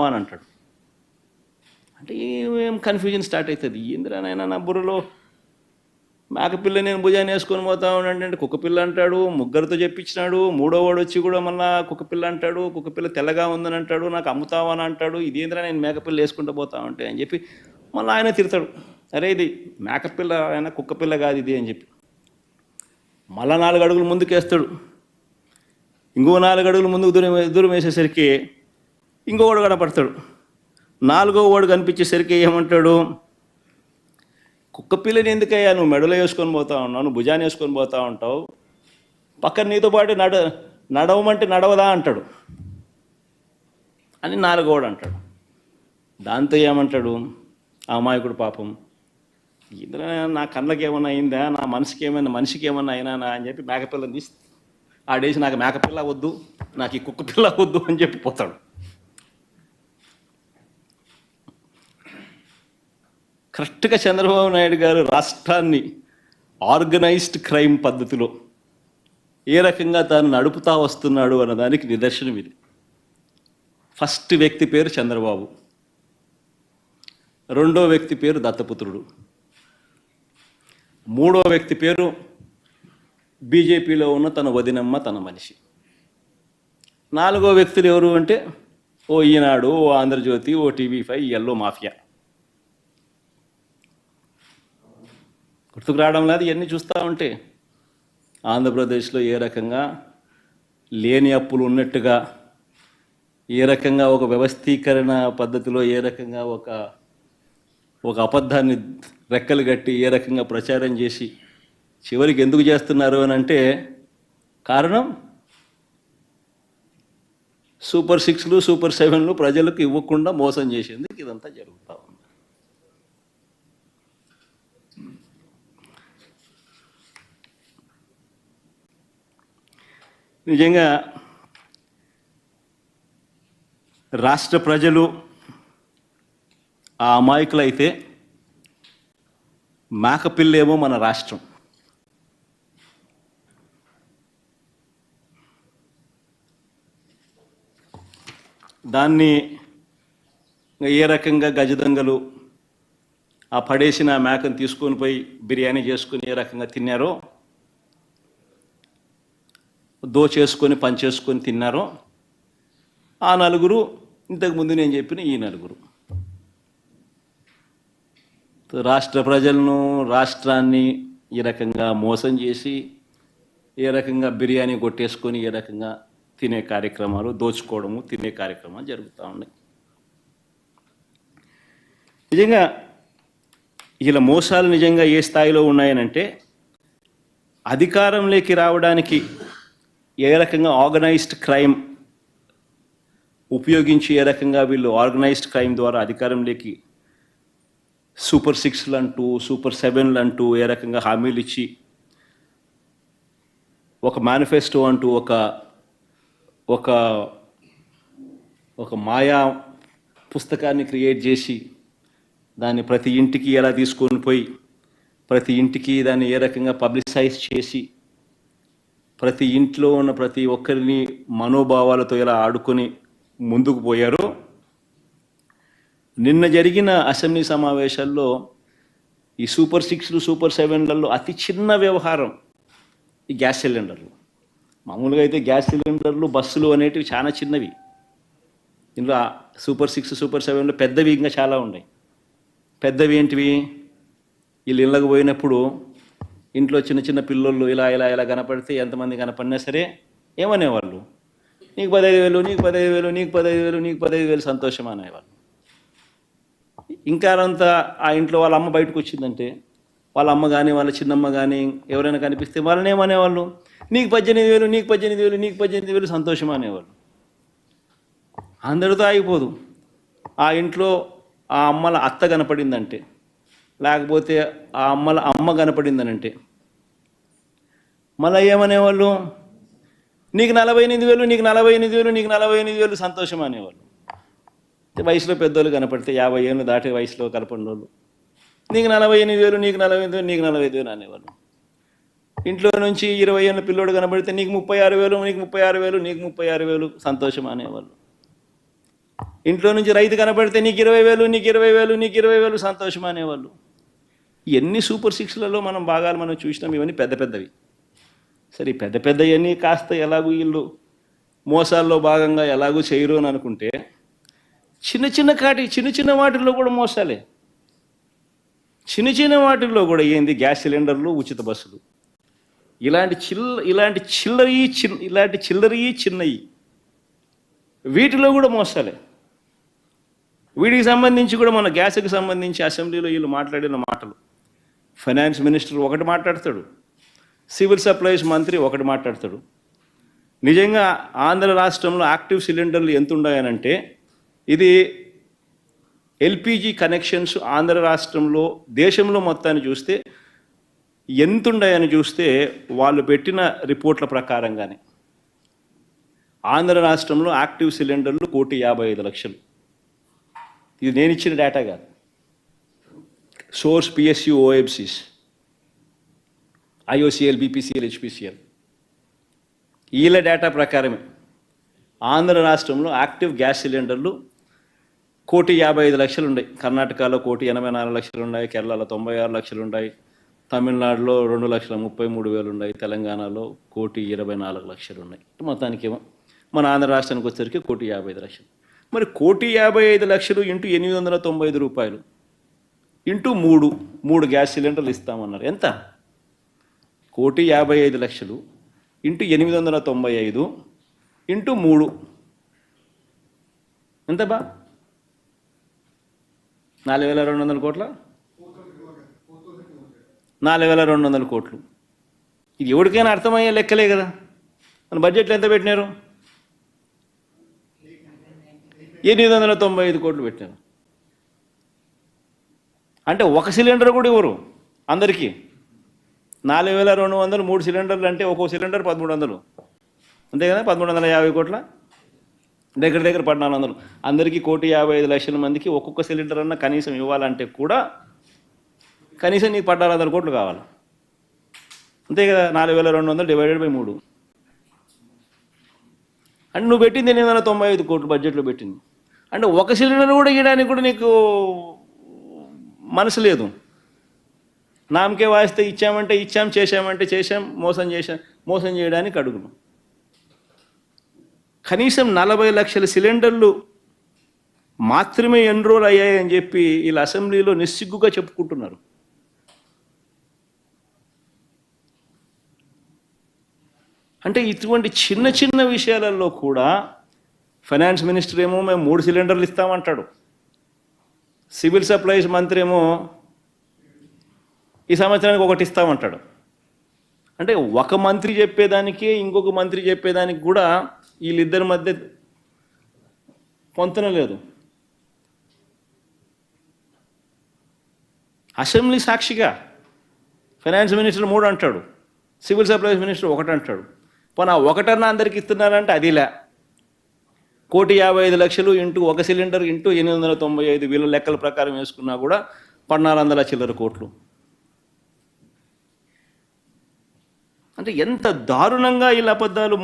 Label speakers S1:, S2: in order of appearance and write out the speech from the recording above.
S1: అని అంటాడు. అంటే ఏం కన్ఫ్యూజన్ స్టార్ట్ అవుతుంది? ఏంద్రానైనా నా బుర్రలో? మేకపిల్ల నేను భుజాన్ని వేసుకొని పోతా అంటే కుక్కపిల్ల అంటాడు ముగ్గురితో చెప్పించినాడు మూడో వాడు వచ్చి కూడా మళ్ళా కుక్కపిల్ల అంటాడు కుక్కపిల్ల తెల్లగా ఉందని అంటాడు నాకు అమ్ముతావా అని అంటాడు ఇదేంద్రా నేను మేకపిల్ల వేసుకుంటూ పోతా ఉంటే అని చెప్పి మళ్ళీ ఆయన తిడతాడు. అరే ఇది మేకపిల్ల ఆయన కుక్కపిల్ల కాదు ఇది అని చెప్పి. మళ్ళా నాలుగు అడుగులు ముందుకేస్తాడు. ఇంకో నాలుగు అడుగులు ముందుకు దూరం దూరం వేసేసరికి ఇంకోవాడు కనపడతాడు. నాలుగో వాడు కనిపించేసరికి ఏమంటాడు? కుక్క పిల్లని ఎందుకయ్యా నువ్వు మెడలో వేసుకొని పోతా ఉన్నావు? నువ్వు భుజాన్ని వేసుకొని పోతా ఉంటావు? పక్కన నీతో పాటు నడ నడవమంటే నడవదా అంటాడు. అని నాలుగోడు అంటాడు. దాంతో ఏమంటాడు? ఆ అమాయకుడు పాపం. ఇందులో నా కళ్ళకి ఏమన్నా అయిందా? నా మనసుకి ఏమైనా మనిషికి ఏమైనా అయినా అని చెప్పి మేకపిల్లని ఆడేసి నాకు మేకపిల్ల వద్దు నాకు ఈ కుక్క పిల్ల వద్దు అని చెప్పి పోతాడు. కరెక్ట్గా చంద్రబాబు నాయుడు గారు రాష్ట్రాన్ని ఆర్గనైజ్డ్ క్రైమ్ పద్ధతిలో ఏ రకంగా తాను నడుపుతా వస్తున్నాడు అన్నదానికి నిదర్శనం ఇది. ఫస్ట్ వ్యక్తి పేరు చంద్రబాబు. రెండో వ్యక్తి పేరు దత్తపుత్రుడు. మూడో వ్యక్తి పేరు బీజేపీలో ఉన్న తన వదినమ్మ తన మనిషి. నాలుగో వ్యక్తులు ఎవరు అంటే ఓ ఈనాడు ఓ ఆంధ్రజ్యోతి ఓ టీవీ ఫైవ్ ఎల్లో మాఫియా. గుర్తుకు రావడం లేదు ఇవన్నీ చూస్తూ ఉంటే. ఆంధ్రప్రదేశ్లో ఏ రకంగా లేని అప్పులు ఉన్నట్టుగా ఏ రకంగా ఒక వ్యవస్థీకరణ పద్ధతిలో ఏ రకంగా ఒక ఒక అబద్ధాన్ని రెక్కలు కట్టి ఏ రకంగా ప్రచారం చేసి చివరికి ఎందుకు చేస్తున్నారు అని అంటే కారణం? సూపర్ సిక్స్లు సూపర్ సెవెన్లు ప్రజలకు ఇవ్వకుండా మోసం చేసేందుకు ఇదంతా జరుగుతాం నిజంగా రాష్ట్ర ప్రజలు ఆ అమాయకులైతే మేకపిల్లేమో మన రాష్ట్రం. దాన్ని ఏ రకంగా గజదొంగలు ఆ పడేసిన మేకను తీసుకొని పోయి బిర్యానీ చేసుకుని ఏ రకంగా తిన్నారో దోచేసుకొని చేసుకొని తిన్నారో ఆ నలుగురు ఇంతకుముందు నేను చెప్పిన ఈ నలుగురు. రాష్ట్ర ప్రజలను రాష్ట్రాన్ని ఈ రకంగా మోసం చేసి ఏ రకంగా బిర్యానీ కొట్టేసుకొని ఏ రకంగా తినే కార్యక్రమాలు దోచుకోవడము తినే కార్యక్రమాలు జరుగుతూ ఉన్నాయి. నిజంగా ఇలా మోసాలు నిజంగా ఏ స్థాయిలో ఉన్నాయనంటే అధికారంలోకి రావడానికి ఏ రకంగా ఆర్గనైజ్డ్ క్రైమ్ ఉపయోగించి ఏ రకంగా వీళ్ళు ఆర్గనైజ్డ్ క్రైమ్ ద్వారా అధికారంలోకి సూపర్ సిక్స్లు అంటూ సూపర్ సెవెన్లు అంటూ ఏ రకంగా హామీలు ఇచ్చి ఒక మేనిఫెస్టో అంటూ ఒక ఒక ఒక మాయా పుస్తకాన్ని క్రియేట్ చేసి దాన్ని ప్రతి ఇంటికి ఎలా తీసుకొని పోయి ప్రతి ఇంటికి దాన్ని ఏ రకంగా పబ్లిసైజ్ చేసి ప్రతి ఇంట్లో ఉన్న ప్రతి ఒక్కరిని మనోభావాలతో ఎలా ఆడుకొని ముందుకు పోయారో నిన్న జరిగిన అసెంబ్లీ సమావేశాల్లో ఈ సూపర్ సిక్స్లు సూపర్ సెవెన్లలో అతి చిన్న వ్యవహారం ఈ గ్యాస్ సిలిండర్లు. మామూలుగా అయితే గ్యాస్ సిలిండర్లు బస్సులు అనేటివి చాలా చిన్నవి. ఇందులో సూపర్ సిక్స్ సూపర్ సెవెన్లో పెద్దవి ఇంకా చాలా ఉన్నాయి. పెద్దవి ఏంటివి? వీళ్ళు ఇళ్ళకు పోయినప్పుడు ఇంట్లో చిన్న చిన్న పిల్లోళ్ళు ఇలా ఇలా ఇలా కనపడితే ఎంతమంది కనపడినా సరే ఏమనేవాళ్ళు? నీకు పదహైదు వేలు నీకు పదహైదు వేలు నీకు పదహైదు వేలు నీకు పదహైదు వేలు సంతోషం అనేవాళ్ళు. ఇంకా అంతా ఆ ఇంట్లో వాళ్ళ అమ్మ బయటకు వచ్చిందంటే వాళ్ళ అమ్మ కానీ వాళ్ళ చిన్నమ్మ కానీ ఎవరైనా కనిపిస్తే వాళ్ళని ఏమనేవాళ్ళు? నీకు పద్దెనిమిది వేలు నీకు పద్దెనిమిది వేలు నీకు పద్దెనిమిది వేలు సంతోషం అనేవాళ్ళు. అందరితో ఆగిపోదు. ఆ ఇంట్లో ఆ అమ్మల అత్త కనపడిందంటే లేకపోతే ఆ అమ్మల అమ్మ కనపడిందనంటే. మళ్ళీ ఏమనేవాళ్ళు? నీకు నలభై ఎనిమిది వేలు నీకు నలభై ఎనిమిది వేలు నీకు నలభై ఎనిమిది వేలు సంతోషం అనేవాళ్ళు. వయసులో పెద్దోళ్ళు కనపడితే యాభై ఏళ్ళు దాటే వయసులో కనపడిన వాళ్ళు నీకు నలభై ఎనిమిది వేలు నీకు నలభై ఎనిమిది వేలు నీకు నలభై ఐదు వేలు అనేవాళ్ళు. ఇంట్లో నుంచి ఇరవై ఏళ్ళ పిల్లోడు కనబడితే నీకు ముప్పై ఆరు వేలు నీకు ముప్పై ఆరు వేలు నీకు ముప్పై ఆరు వేలు సంతోషం అనేవాళ్ళు. ఇంట్లో నుంచి రైతు కనపడితే నీకు ఇరవై వేలు నీకు ఇరవై వేలు నీకు ఇరవై వేలు సంతోషం అనేవాళ్ళు. ఎన్ని సూపర్ సిక్స్లలో మనం భాగాలు మనం చూసినాం ఇవన్నీ పెద్ద పెద్దవి. సరే పెద్ద పెద్దవన్నీ కాస్త ఎలాగూ వీళ్ళు మోసాల్లో భాగంగా ఎలాగూ చేయరు అని అనుకుంటే చిన్న చిన్న కాటి చిన్న చిన్న వాటిల్లో కూడా మోసాలే. చిన్న చిన్న వాటిల్లో కూడా ఏంది? గ్యాస్ సిలిండర్లు ఉచిత బస్సులు. ఇలాంటి చిల్ల ఇలాంటి చిల్లరి చిన్న ఇలాంటి చిల్లరి చిన్నవి వీటిలో కూడా మోసాలే. వీటికి సంబంధించి కూడా మన గ్యాస్కి సంబంధించి అసెంబ్లీలో వీళ్ళు మాట్లాడిన మాటలు. ఫైనాన్స్ మినిస్టర్ ఒకటి మాట్లాడతాడు సివిల్ సప్లైస్ మంత్రి ఒకటి మాట్లాడతాడు. నిజంగా ఆంధ్ర రాష్ట్రంలో యాక్టివ్ సిలిండర్లు ఎంత ఉన్నాయనంటే ఇది ఎల్పిజి కనెక్షన్స్ ఆంధ్ర రాష్ట్రంలో దేశంలో మొత్తాన్ని చూస్తే ఎంత ఉన్నాయని చూస్తే వాళ్ళు పెట్టిన రిపోర్ట్ల ప్రకారంగానే. ఆంధ్ర రాష్ట్రంలో యాక్టివ్ సిలిండర్లు కోటి యాభై ఐదు లక్షలు. ఇది నేను ఇచ్చిన డేటా కాదు. Source PSU OFCs IOCL BPCL HPCL వీళ్ళ డేటా ప్రకారమే. ఆంధ్ర రాష్ట్రంలో యాక్టివ్ గ్యాస్ సిలిండర్లు కోటి యాభై ఐదు లక్షలు ఉన్నాయి కర్ణాటకలో కోటి ఎనభై నాలుగు లక్షలు ఉన్నాయి కేరళలో తొంభై ఆరు లక్షలు ఉన్నాయి తమిళనాడులో రెండు లక్షల ముప్పై మూడు వేలు ఉన్నాయి తెలంగాణలో కోటి ఇరవై నాలుగు లక్షలు ఉన్నాయి. మొత్తానికి మన ఆంధ్ర రాష్ట్రానికి వచ్చేసరికి కోటి యాభై ఐదు లక్షలు. మరి కోటి యాభై ఐదు లక్షలు ఇంటూ ఎనిమిది వందల తొంభై ఐదు రూపాయలు. ఇంటూ మూడు మూడు గ్యాస్ సిలిండర్లు ఇస్తామన్నారు. ఎంత? కోటి యాభై ఐదు లక్షలు. ఇంటూ ఎనిమిది వందల తొంభై ఐదు. ఇంటూ మూడు. ఎంత బా? నాలుగు వేల రెండు వందల కోట్ల? నాలుగు వేల రెండు వందల కోట్లు. ఇది ఎవరికైనా అర్థమయ్యే లెక్కలే కదా. మన బడ్జెట్లో ఎంత పెట్టినారు? ఎనిమిది వందల తొంభై ఐదు కోట్లు పెట్టినారు. అంటే ఒక సిలిండర్ కూడా ఇవ్వరు అందరికీ. నాలుగు వేల రెండు వందలు మూడు సిలిండర్లు అంటే ఒక్కో సిలిండర్ పదమూడు వందలు. అంతే కదా? పదమూడు వందల యాభై కోట్ల? దగ్గర దగ్గర పద్నాలుగు వందలు. అందరికీ కోటి యాభై ఐదు లక్షల మందికి ఒక్కొక్క సిలిండర్ అన్న కనీసం ఇవ్వాలంటే కూడా కనీసం నీకు పద్నాలుగు వందల కోట్లు కావాలి. అంతే కదా? నాలుగు వేల రెండు వందలు డివైడెడ్ బై మూడు. అంటే నువ్వు పెట్టింది ఎనిమిది వందల తొంభై ఐదు కోట్లు బడ్జెట్లో పెట్టింది. అంటే ఒక సిలిండర్ కూడా ఇవ్వడానికి కూడా నీకు మనసు లేదు. నామకే వాయిస్తే ఇచ్చామంటే ఇచ్చాం చేశామంటే చేశాం మోసం చేశాం మోసం చేయడానికి అడుగును. కనీసం నలభై లక్షల సిలిండర్లు మాత్రమే ఎన్రోల్ అయ్యాయని చెప్పి వీళ్ళ అసెంబ్లీలో నిస్సిగ్గుగా చెప్పుకుంటున్నారు. అంటే ఇటువంటి చిన్న చిన్న విషయాలలో కూడా ఫైనాన్స్ మినిస్టర్ ఏమో మేము మూడు సిలిండర్లు ఇస్తామంటాడు. సివిల్ సప్లైస్ మంత్రి ఏమో ఈ సంవత్సరానికి ఒకటి ఇస్తామంటాడు. అంటే ఒక మంత్రి చెప్పేదానికి ఇంకొక మంత్రి చెప్పేదానికి కూడా వీళ్ళిద్దరి మధ్య పొంతన లేదు. అసెంబ్లీ సాక్షిగా ఫైనాన్స్ మినిస్టర్ మూడు అంటాడు సివిల్ సప్లైస్ మినిస్టర్ ఒకటి అంటాడు పోనీ ఆ ఒకటన్నా అందరికి ఇస్తున్నారంటే అదిలే కోటి యాభై ఐదు లక్షలు ఇంటూ ఒక సిలిండర్ ఇంటూ ఎనిమిది వందల తొంభై ఐదు వీళ్ళ లెక్కల ప్రకారం వేసుకున్నా కూడా పద్నాలుగు వందల చిల్లర కోట్లు. అంటే ఎంత దారుణంగా వీళ్ళ అబద్ధాలు